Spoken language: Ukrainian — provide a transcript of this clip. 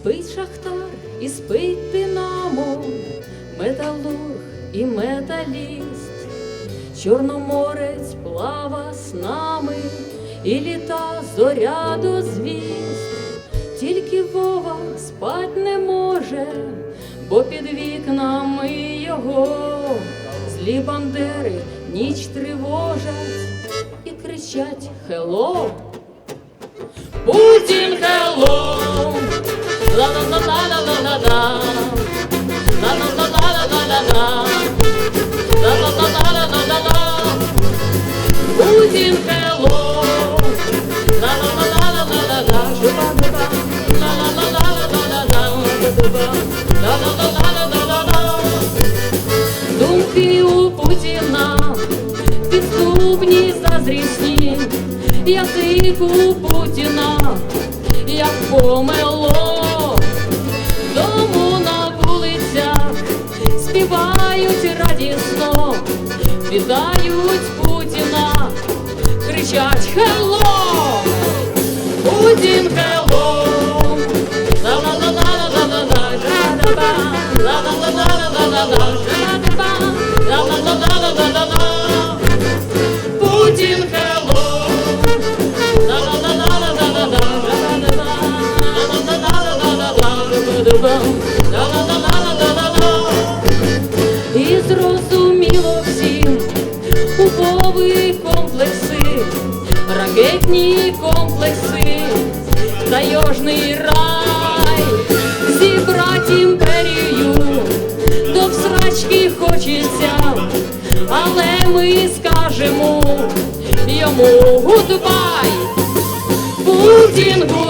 Спить шахтар і спить динамо, металург і металіст, Чорноморець плава з нами і літа зоря до звізд. Тільки Вова спать не може, бо під вікнами його злі бандери ніч тривожать і кричать Хелло! Путін хелло! Путін хелло! Думки у Путіна підступні зазрісні, язик у Путіна, як помело, співають радісно, вітають Путіна, кричать Хелло! Путін Хелло! Ла-ла-ла-ла-ла-ла-ла, жа-да-ба, ла-ла-ла-ла-ла-ла-ла, жа-да-ба, ла-ла-ла-ла-ла-ла-ла. Путін Хелло! Зрозуміло всім. Купові комплекси, ракетні комплекси, тайожний рай, зібрать імперію, до всрачки хочеться, але ми скажемо йому гудбай, Путін гудбай,